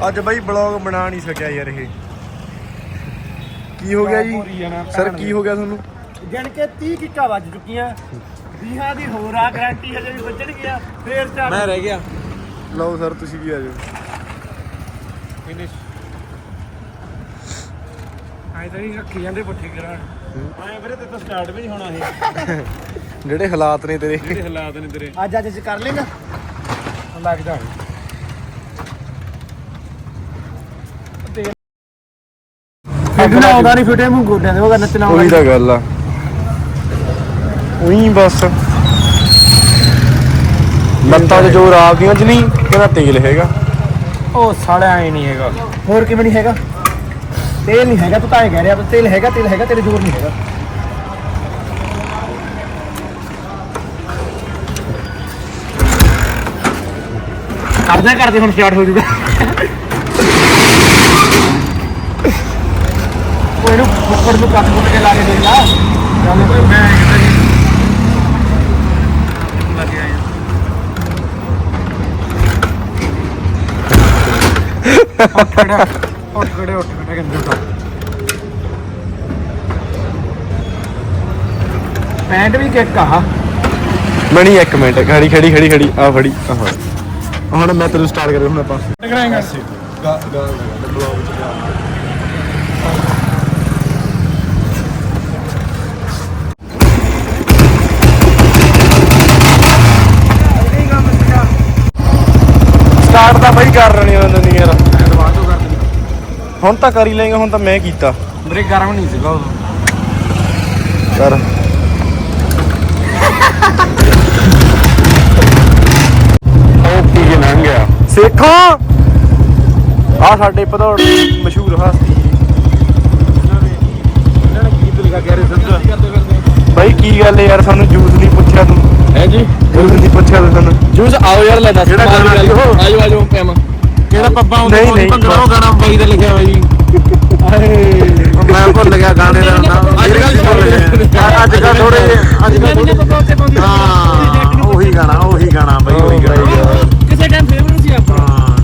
ਅੱਜ ਬਾਈ ਬਲੌਗ ਬਣਾ ਨਹੀਂ ਸਕਿਆ ਯਾਰ ਇਹ। ਕੀ ਹੋ ਗਿਆ ਜੀ? ਸਰ ਕੀ ਹੋ ਗਿਆ ਤੁਹਾਨੂੰ? ਜਣ ਕੇ 30 ਕਿੱਕਾ ਵੱਜ ਚੁੱਕੀਆਂ। 20 ਦੀ ਹੋਰ ਆ ਗਾਰੰਟੀ ਹਜੇ ਵੀ ਵੱਜਣ ਗਿਆ। ਫੇਰ ਚਾਰ ਮੈਂ ਰਹਿ ਗਿਆ। ਲਓ ਸਰ ਤੁਸੀਂ ਵੀ ਆ ਜਾਓ। ਫਿਨਿਸ਼ ਆਏ ਤਾਂ ਹੀ ਰੱਖੀ ਜਾਂਦੇ ਪੁੱਠੇ ਕਰਾਣ ਆਏ ਵੀਰੇ ਤੇ ਤਾਂ ਸਟਾਰਟ ਵੀ ਨਹੀਂ ਹੋਣਾ ਇਹ। ਜਿਹੜੇ ਹਾਲਾਤ ਨੇ ਤੇਰੇ। ਜਿਹੜੇ ਹਾਲਾਤ ਨੇ ਤੇਰੇ। ਅੱਜ ਅੱਜ ਚ ਕਰ ਲੇਗਾ। ਲੱਗ ਜਾ। ਫਿੱਟਣਾ ਆਉਂਦਾ ਨਹੀਂ ਫਿੱਟੇ ਮੂੰਹ ਗੋਡਿਆਂ ਦੇ ਉਹ ਚਲਾਉਂਦਾ ਉਹੀ ਤਾਂ ਗੱਲ ਆ। ਉਹੀ ਬਸ। ਲੱਤਾਂ 'ਚ ਜ਼ੋਰ ਆਪਦੀਆਂ 'ਚ ਨਹੀਂ ਕਹਿੰਦਾ ਤੇਲ ਹੈਗਾ? ਉਹ ਸਾਲਿਆ ਐ ਨਹੀਂ ਹੈਗਾ। ਹੋਰ ਕਿਵੇਂ ਨਹੀਂ ਹੈਗਾ? ਤੇਲ ਨਹੀਂ ਹੈਗਾ ਤੂੰ ਤਾਂ ਇਹ ਕਹਿ ਰਿਹਾ ਵੀ ਤੇਲ ਹੈਗਾ ਤੇਲ ਹੈਗਾ ਤੇਰੇ ਜ਼ੋਰ ਨਹੀਂ ਹੈਗਾ। ਕਰਦਾ ਕਰਦੇ ਹੁਣ ਸਟਾਰਟ ਹੋ ਜੂਗਾ। ਇਹਨੂੰ ਫੁੱਫੜ ਨੂੰ ਕੱਟ ਕੁੱਟ ਕੇ ਲਾ ਕੇ ਦੇ ਲਾ ਚੱਲ ਮੈਂ ਕਿਹਾ ਜੀ ਲੱਗੇ ਆਇਆ ਉੱਠ ਖੜਿਆ ਉੱਠ ਖੜਿਆ ਉੱਠ ਤਾਂ ਪੈਂਟ ਵੀ ਕਿੱਕ ਆ ਮਣੀ ਇੱਕ ਮਿੰਟ ਖੜੀ ਖੜੀ ਖੜੀ ਖੜੀ ਆ ਫੜੀ ਆ ਫੜ ਹੁਣ ਮੈਂ ਤੈਨੂੰ ਸਟਾਰਟ ਕਰਾਂ ਹੁਣ ਆਪਾਂ ਟਕਰਾਏਗਾ ਗਾ ਗਾ ਬਲੌਗ 'ਚ ਸਟਾਰਟ ਤਾਂ ਬਈ ਕਰ ਰਣੀ ਉਹਨਾਂ ਨਹੀਂ ਯਾਰ। ਐਡਵਾਂਸ ਕਰ ਦੇ ਹੁਣ ਤਾਂ ਕਰ ਹੀ ਲਏਗਾ ਹੁਣ ਤਾਂ ਮੈਂ ਕੀਤਾ। ਮੇਰੇ ਗਰਮ ਨਹੀਂ ਸੀਗਾ ਉਦੋਂ। ਕਰ। ਉਹ ਕੀ ਕੇ ਲੰਘ ਗਿਆ? ਸੇਖੋ! ਆ ਸਾਡੇ ਭਦੌੜ ਦੀ ਮਸ਼ਹੂਰ ਹਸਤੀ ਇਹਨਾਂ ਨੇ ਗੀਤ ਲਿਖਾ ਕੇ ਰਹੇ ਸੰਤ ਕਰਦੇ ਫਿਰਦੇ ਬਾਈ ਕੀ ਗੱਲ ਯਾਰ? ਸਾਨੂੰ ਜੂਸ ਨਹੀਂ ਪੁੱਛਿਆ ਤੂੰ। ਹੈ ਜੀ? ਜੂਸ ਨਹੀਂ ਪੁੱਛਿਆ ਤੂੰ ਸਾਨੂੰ। ਜੂਸ ਆਓ ਯਾਰ ਲੈ ਦੱਸ ਕਿਹੜਾ ਗਾਣਾ ਸੀ ਉਹ? ਆਜੋ ਆਜੋ ਪੈਮ ਕਿਹੜਾ ਪੱਪਾ ਹੁੰਦਾ ਨਹੀਂ, ਨਹੀਂ। ਭੰਗੜਾ ਉਹ ਗਾਣਾ ਬਾਈ ਦਾ ਲਿਖਿਆ ਹੋਇਆ ਜੀ। ਮੈਂ ਭੁੱਲ ਗਿਆ ਗਾਣੇ ਦਾ ਨਾਮ। ਅੱਜ ਕੱਲ੍ਹ ਅੱਜ ਕੱਲ ਥੋੜੇ ਅੱਜ ਕੱਲ ਹਾਂ ਉਹੀ ਗਾਣਾ ਉਹੀ ਗਾਣਾ ਬਾਈ ਉਹੀ ਗਾਣਾ। ਕਿਸੇ ਟਾਈਮ ਫੇਵਰਟ ਸੀ ਹਾਂ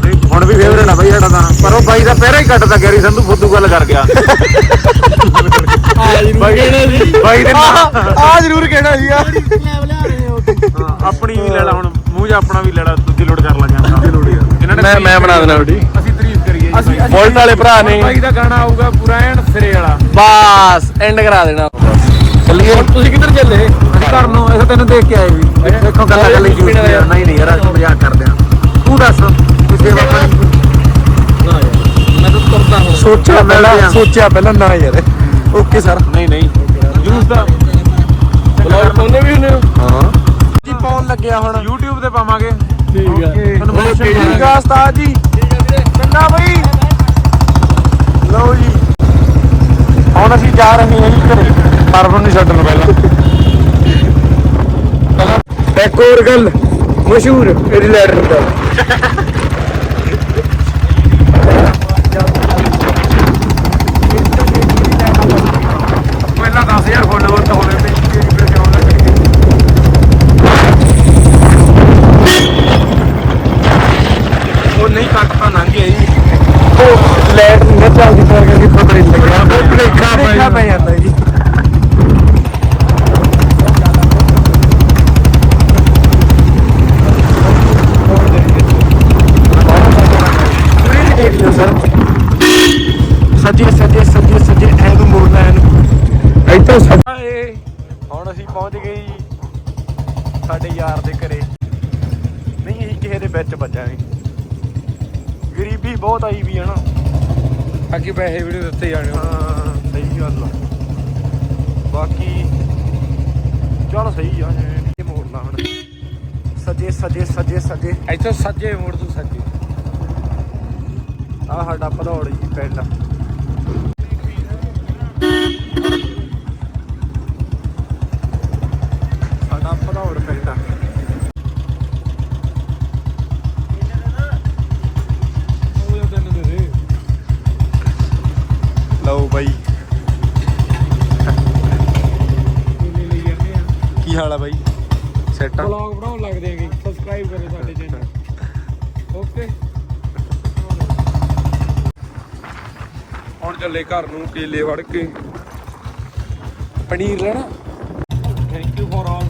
ਨਹੀਂ, ਹੁਣ ਵੀ ਫੇਵਰੇਟ ਆ ਬਾਈ ਸਾਡਾ ਤਾਂ। ਪਰ ਉਹ ਬਾਈ ਦਾ ਪਹਿਰਾ ਹੀ ਕੱਟਦਾ ਗੈਰੀ ਸੰਧੂ ਫੁੱਦੂ ਗੱਲ ਕਰ ਗਿਆ। ਬਾਈ ਬਾਈ ਦੇ ਆ ਜ਼ਰੂਰ ਕਹਿਣਾ ਸੀ ਯਾਰ। ਹਾਂ, ਆਪਣੀ ਵੀ ਲੈ ਲਾ ਹੁਣ 'ਚ ਆਪਣਾ ਵੀ ਲੈ ਲਾ ਦੂਜੀ ਲੋਡ ਕਰ ਲਾਂਗੇ ਆਪਾਂ ਲੋਡ ਇਹਨਾਂ ਨੇ ਮੈਂ ਮੈਂ ਬਣਾ ਦੇਣਾ ਉਹਦੀ ਅਸੀਂ ਤਾਰੀਫ ਕਰੀਏ ਜੀ। ਅਸੀਂ-। ਬੋਲਟ ਵਾਲੇ ਭਰਾ ਨੇ। ਬਾਈ ਦਾ ਗਾਣਾ ਆਊਗਾ ਪੂਰਾ ਐਨ ਸਿਰੇ ਵਾਲਾ। ਬਸ ਐਂਡ ਕਰਾ ਦੇਣਾ। ਚੱਲੀਏ। ਤੁਸੀਂ ਕਿੱਧਰ ਚੱਲੇ? ਅਸੀਂ ਘਰ ਨੂੰ ਐਸਾ ਤੈਨੂੰ ਦੇਖ ਕੇ ਆਏ ਵੀ। ਦੇਖੋ ਗੱਲਾਂ ਗੱਲਾਂ ਹੀ। ਨਹੀਂ ਨਹੀਂ ਯਾਰ ਅਸੀਂ ਮਜ਼ਾਕ ਕਰਦੇ ਆ ਤੂੰ ਦੱਸ ਕਿਸੇ ਵਾਪਸ ਨਾ ਯਾਰ ਮੈਂ ਤਾਂ ਤੁਰਦਾ ਹਾਂ ਸੋਚਿਆ ਪਹਿਲਾਂ ਸੋਚਿਆ ਪਹਿਲਾਂ ਨਾ ਯਾਰ। Okay sir. ਨਹੀਂ ਨਹੀਂ। ਜੂਸ ਦਾ ਬਲੌਗ ਪਾਉਂਦੇ ਵੀ ਹੁੰਦੇ ਹਾਂ? ਜੀ ਪਾਉਣ ਲੱਗਿਆ ਹੁਣ। YouTube ਤੇ ਪਾਵਾਂਗੇ। ਠੀਕ ਆ। ਤੁਹਾਨੂੰ mention ਠੀਕ ਕਰਾਂਗੇ। ਆ ਉਸਤਾਦ ਜੀ। ਚੰਗਾ ਬਈ ਲਓ ਜੀ। ਹੁਣ ਅਸੀਂ ਜਾ ਰਹੇ ਹਾਂ ਜੀ ਘਰੇ। ਸਰਵਰ ਨਹੀਂ ਛੱਡਣ ਪਹਿਲਾਂ। ਇੱਕ ਹੋਰ ਗੱਲ ਮਸ਼ਹੂਰ ਇਹਦੀ ਲੈਟਰ ਦਾ ਪਹਿਲਾਂ 10000 ਫੋਲੋਵਰ ਤਾਂ ਹੋਣੇ ਤੇ ਫਿਰ ਕਿਉਂ ਲੱਗਣਗੇ ਉਹ ਨਹੀਂ ਕੱਟ ਤਾਂ ਲੰਘ ਗਿਆ ਜੀ। ਉਹ ਲੈਟ ਨਹੀਂ ਚੱਲਦੀ ਤਾਂ ਕਰਕੇ ਪਤਾ ਨਹੀਂ ਲੱਗਿਆ ਉਹ ਭੁਲੇਖਾ ਭੁਲੇਖਾ ਪੈ ਜਾਂਦਾ ਜੀ। ਦੇਖ ਲਿਓ ਸਰ। ਸੱਜੇ ਸੱਜੇ ਸੱਜੇ ਸੱਜੇ ਐ ਨੂੰ ਮੋੜਨਾ ਐਨੂੰ ਇੱਥੋਂ ਸੱਜੇ। ਹੁਣ ਅਸੀਂ ਪਹੁੰਚ ਗਏ ਜੀ ਸਾਡੇ ਯਾਰ ਦੇ ਘਰੇ। ਨਹੀਂ ਅਸੀਂ ਕਿਸੇ ਦੇ ਵਿੱਚ ਵੱਜਾਂਗੇ। ਗਰੀਬੀ ਬਹੁਤ ਆਈ ਵੀ ਹੈ ਨਾ। ਬਾਕੀ ਪੈਸੇ ਵੀਡੀਓ ਦਿੱਤੇ ਜਾਣੇ। ਹਾਂ ਸਹੀ ਗੱਲ ਆ। ਬਾਕੀ ਚਲ ਸਹੀ ਆ ਇਹ ਮੋੜਨਾ ਹੁਣ। ਸੱਜੇ ਸੱਜੇ ਸੱਜੇ ਸੱਜੇ। ਇੱਥੋਂ ਸੱਜੇ ਮੋੜ ਤੂੰ ਸੱਜੇ। ਆ ਸਾਡਾ ਭਦੌੜ ਜੀ ਪਿੰਡ। ਕੀ ਹਾਲ ਆ ਬਾਈ? ਸੈਟ? ਆ ਵਲੌਗ ਬਣਾਉਣ ਲੱਗਦੇ ਆਂਗੇ ਸਬਸਕ੍ਰਾਈਬ ਕਰੋ ਸਾਡੇ ਚੈਨਲ ਓਕੇ ਹੁਣ ਚੱਲੇ ਘਰ ਨੂੰ ਕੇਲੇ ਵੜ ਕੇ। ਪਨੀਰ ਲੈਣਾ। Thank you for all